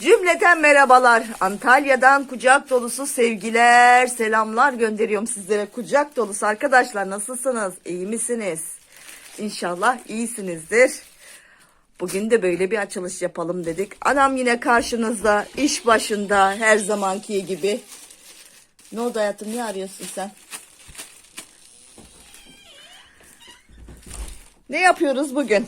Cümleten merhabalar. Antalya'dan kucak dolusu sevgiler, selamlar gönderiyorum sizlere. Kucak dolusu arkadaşlar nasılsınız? İyi misiniz? İnşallah iyisinizdir. Bugün de böyle bir açılış yapalım dedik. Anam yine karşınızda, iş başında her zamanki gibi. Ne oldu hayatım? Ne arıyorsun sen? Ne yapıyoruz bugün?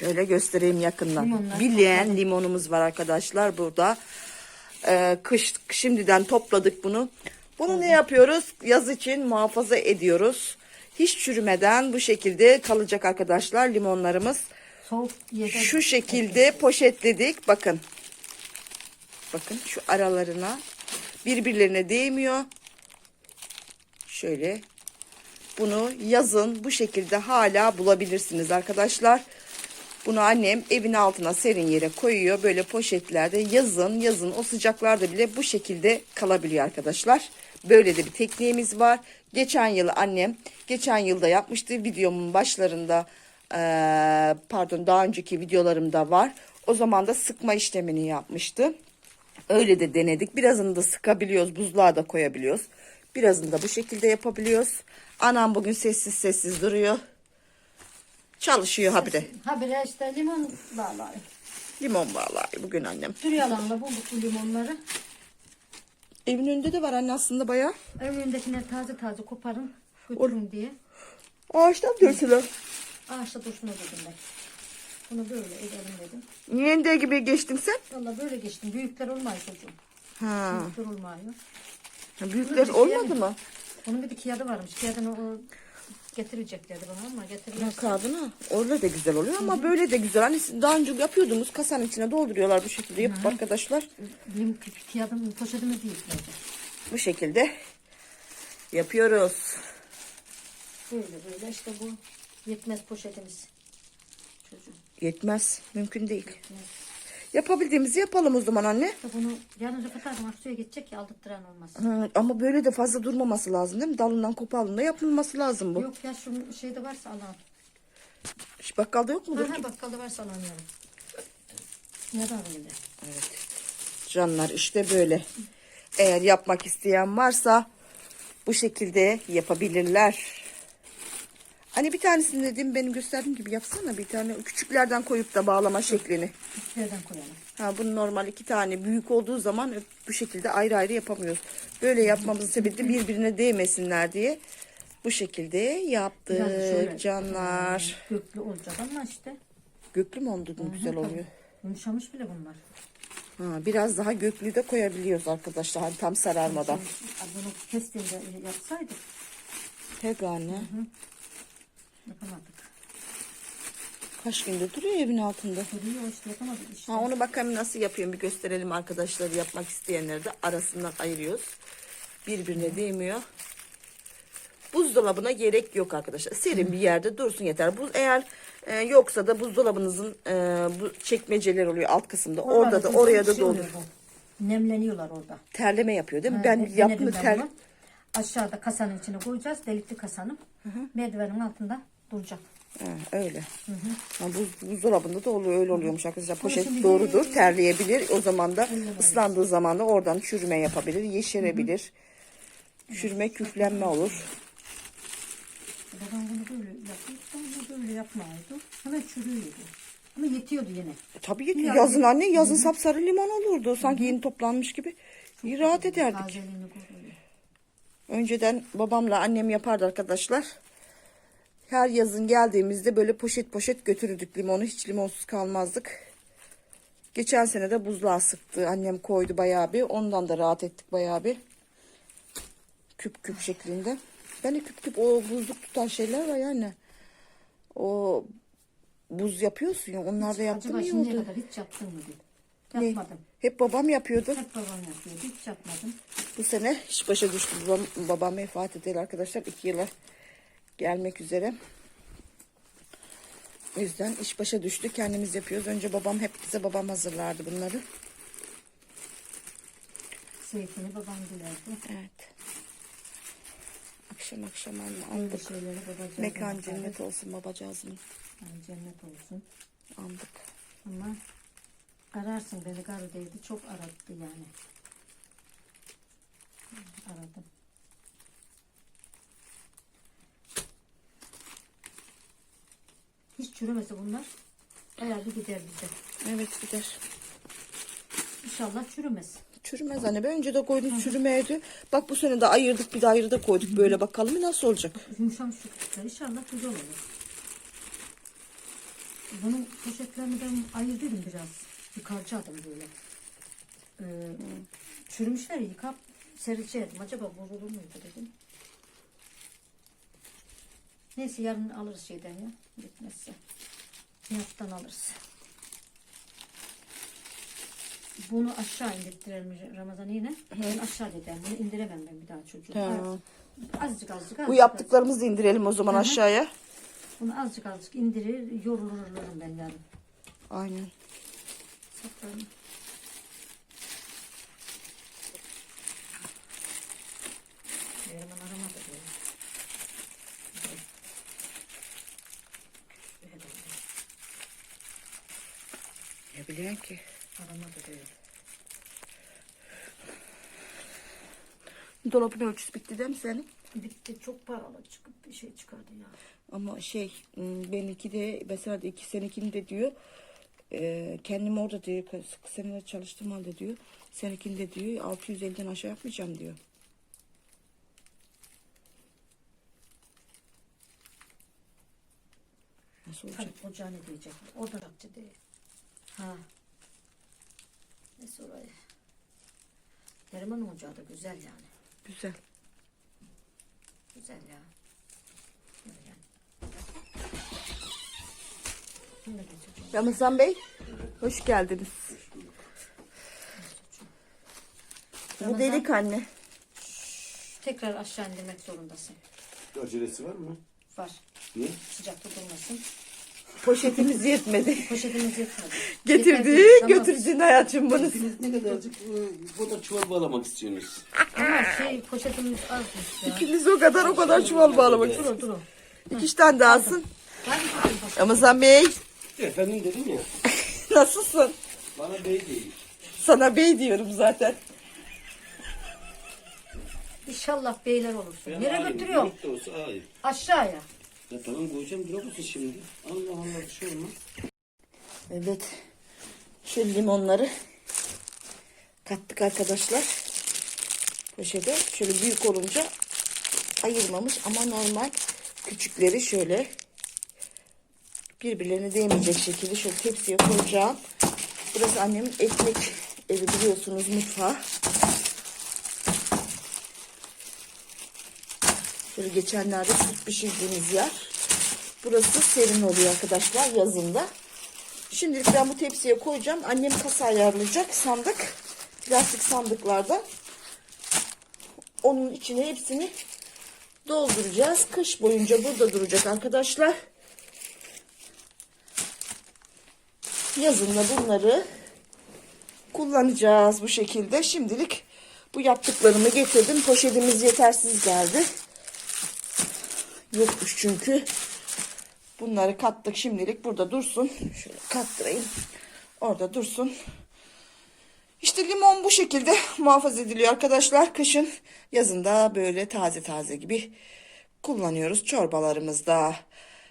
Şöyle göstereyim yakından. Limonlar Bileğen limonumuz var arkadaşlar burada. Ee, kış şimdiden topladık bunu. Bunu ne yapıyoruz? Yaz için muhafaza ediyoruz. Hiç çürümeden bu şekilde kalacak arkadaşlar limonlarımız. Soğuk Şu şekilde poşetledik. Bakın. Bakın şu aralarına birbirlerine değmiyor. Şöyle bunu yazın bu şekilde hala bulabilirsiniz arkadaşlar. Bunu annem evin altına serin yere koyuyor. Böyle poşetlerde yazın yazın o sıcaklarda bile bu şekilde kalabiliyor arkadaşlar. Böyle de bir tekniğimiz var. Geçen yıl annem geçen yılda yapmıştı. Videomun başlarında pardon daha önceki videolarımda var. O zaman da sıkma işlemini yapmıştı. Öyle de denedik. Birazını da sıkabiliyoruz. Buzluğa da koyabiliyoruz. Birazını da bu şekilde yapabiliyoruz. Anam bugün sessiz sessiz duruyor. Çalışıyor habire. habire işte limon bağlar. Limon bağlar bugün annem. Süryalanla bulduk bu limonları. Evin önünde de var anne aslında bayağı. Önündekileri taze taze koparın götürün diye. Ağaçtan dökülür. Ağaçta dursun o dedim ben. Bunu böyle edelim dedim. Niye gibi geçtin sen? Valla böyle geçtim. Büyükler olmuyor çocuğum. Ha. Büyükler olmuyor. Büyükler olmadı mı? Onun bir de kiyadı varmış. Kiyadını o getireceklerdi bana ama getirirler. Kadına. Orada da güzel oluyor ama böyle de güzel. Hani daha önce yapıyordunuz kasanın içine dolduruyorlar bu şekilde yapıp arkadaşlar. Lim kiyadım poşetimi değil. Bu şekilde yapıyoruz. Böyle böyle işte bu yetmez poşetimiz. Çocuğum. Yetmez. Mümkün değil. Yapabildiğimizi yapalım o zaman anne. İşte bunu yarın Rıfat abim Aksu'ya gidecek ya aldırttıran olmaz. Hı, ama böyle de fazla durmaması lazım değil mi? Dalından kopardığında yapılması lazım bu. Yok ya şu şeyde varsa alalım. Şu bakkalda yok mudur? Ha bakkalda varsa alamıyorum. Ne da öyle. Canlar işte böyle. Eğer yapmak isteyen varsa bu şekilde yapabilirler. Hani bir tanesini dedim benim gösterdiğim gibi yapsana bir tane küçüklerden koyup da bağlama şeklini. Nereden koyalım? Ha bunu normal iki tane büyük olduğu zaman bu şekilde ayrı ayrı yapamıyoruz. Böyle yapmamızın sebebi de birbirine değmesinler diye bu şekilde yaptık şöyle, canlar. hmm, Göklü olacak ama işte. Göklü mü oldu mu güzel oluyor. Yumuşamış bile bunlar. Ha, biraz daha göklü de koyabiliyoruz arkadaşlar hani tam sararmadan. Bunu kestiğinde yapsaydık Tabii anne. Yapamadık. Kaç gündür duruyor evin altında. Duruyor işte yapamadık işte. Ha onu bakalım nasıl yapıyorum bir gösterelim arkadaşlar yapmak isteyenleri de arasından ayırıyoruz. Birbirine değmiyor. Buzdolabına gerek yok arkadaşlar. Serin bir yerde dursun yeter. Buz eğer e, yoksa da buzdolabınızın e, bu çekmeceler oluyor alt kısımda. Orada da oraya da şey doldur. Nemleniyorlar orada. Terleme yapıyor değil mi? Ha, ben yaptım ben ter. bunu. Aşağıda kasanın içine koyacağız. Delikli kasanın. Merdivenin altında duracak. Ha, öyle. Ha, buz, buzdolabında da oluyor öyle oluyormuş arkadaşlar. Poşet şimdi- doğrudur. Terleyebilir. O zaman da ıslandığı zaman da oradan çürüme yapabilir. Yeşerebilir. Çürüme, küflenme olur. Babam bunu böyle. Ben bunu böyle yapmıyordu. Hemen çürüyordu. Ama yetiyordu yine. E, Tabii yetiyor. Yani- Yazın anne yazın sapsarı limon olurdu. Sanki yeni toplanmış gibi. İyi rahat ederdik. Tazeliğini koruyor. Önceden babamla annem yapardı arkadaşlar. Her yazın geldiğimizde böyle poşet poşet götürürdük limonu. Hiç limonsuz kalmazdık. Geçen sene de buzluğa sıktı. Annem koydu bayağı bir. Ondan da rahat ettik bayağı bir. Küp küp şeklinde. Ben de küp küp o buzluk tutan şeyler var yani. O buz yapıyorsun ya. Onlar da yaptım Acaba şimdiye kadar hiç yaptın mı diye. Yapmadım. Hep babam yapıyordu. Hep babam yapıyordu. Hiç yapmadım. Bu sene iş başa düştü. Babam, babam vefat edeli arkadaşlar. iki yıla gelmek üzere. O yüzden iş başa düştü. Kendimiz yapıyoruz. Önce babam hep bize babam hazırlardı bunları. Zeytini babam dilerdi. Evet. Akşam akşam anne babacığım. Mekan cennet olsun babacığızın. Yani cennet olsun. Aldık. Ama Ararsın beni karı değildi. Çok arattı yani. Aradım. Hiç çürümese bunlar. Bayağı bir gider bize. Evet gider. İnşallah çürümez. Çürümez anne. Ben önce de koydum çürümeydi. Bak bu sene de ayırdık bir de ayrı da koyduk. Böyle bakalım nasıl olacak. Yumuşamış şu. İnşallah güzel olur. Bunun poşetlerini ben ayırdım biraz. Yıkarcadım böyle. Ee, çürümüşler yıkap sereceğim. Acaba bozulur muydu dedim. Neyse yarın alırız şeyden ya. Bitmezse. Fiyattan alırız. Bunu aşağı indirttirelim Ramazan yine. Ben aşağı dedim. Bunu indiremem ben bir daha çocuğu. Ha. Azıcık azıcık azıcık. Bu yaptıklarımızı indirelim o zaman aşağıya. Bunu azıcık azıcık indirir, yorulurum ben yarın. Aynen. Saklarım. Yarın aramadı böyle. Ne bileyim ki. Aramadı böyle. Dolabın ölçüsü bitti değil mi senin? Bitti çok paralı çıkıp bir şey çıkardı ya. Ama şey benimki de mesela de iki senekini de diyor e, kendim orada diyor sık seneler çalıştığım halde diyor senekinde diyor 650'den aşağı yapmayacağım diyor. Nasıl olacak? Tabii ocağı ne diyecek? O da rakçı değil. Ha. Neyse orayı. Neriman'ın ocağı da güzel yani. Güzel. Güzel ya. Öyle. Şimdi de çocuğum. Ramazan Bey hoş geldiniz. Bu Ramazan. delik anne. Tekrar aşağı indirmek zorundasın. Acelesi var mı? Var. Niye? Sıcak tutulmasın. Poşetimiz yetmedi. Poşetimiz yetmedi. Getirdi Yeterli, tamam. götüreceksin hayatım bunu. Hepiniz ne kadarcık e, bu da çuval bağlamak istiyorsunuz. Ama şey poşetimiz azmış ya. İkimiz o kadar o kadar çuval bağlamak Dur dur. dur. İki tane daha alsın. Hadi. Ramazan Bey Efendim dedim ya. nasılsın? Bana bey değil. Sana bey diyorum zaten. İnşallah beyler olursun. Ben Nereye minik de olsa alayım. Aşağıya. Ya tamam koyacağım durak olsun şimdi. Allah Allah bir şey olmaz. Evet. Şu limonları kattık arkadaşlar. Poşete şöyle büyük olunca ayırmamış ama normal küçükleri şöyle birbirlerine değmeyecek şekilde şöyle tepsiye koyacağım. Burası annemin ekmek evi biliyorsunuz mutfağı. Şöyle geçenlerde süt pişirdiğimiz yer. Burası serin oluyor arkadaşlar yazında. Şimdilik ben bu tepsiye koyacağım. Annem kasa ayarlayacak sandık. Plastik sandıklardan. Onun içine hepsini dolduracağız. Kış boyunca burada duracak arkadaşlar. Yazında bunları kullanacağız bu şekilde. Şimdilik bu yaptıklarımı getirdim. Poşetimiz yetersiz geldi. Yokmuş çünkü. Bunları kattık şimdilik burada dursun. Şöyle kattırayım. Orada dursun. İşte limon bu şekilde muhafaza ediliyor arkadaşlar. Kışın yazında böyle taze taze gibi kullanıyoruz. Çorbalarımızda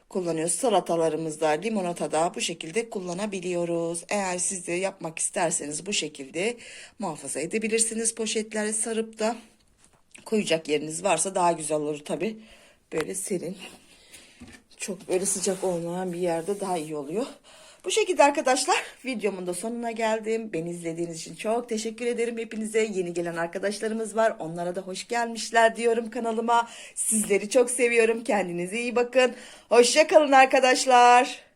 kullanıyoruz. Salatalarımızda, limonatada bu şekilde kullanabiliyoruz. Eğer siz de yapmak isterseniz bu şekilde muhafaza edebilirsiniz. Poşetlere sarıp da koyacak yeriniz varsa daha güzel olur tabi. Böyle serin çok böyle sıcak olmayan bir yerde daha iyi oluyor. Bu şekilde arkadaşlar videomun da sonuna geldim. Beni izlediğiniz için çok teşekkür ederim hepinize. Yeni gelen arkadaşlarımız var. Onlara da hoş gelmişler diyorum kanalıma. Sizleri çok seviyorum. Kendinize iyi bakın. Hoşça kalın arkadaşlar.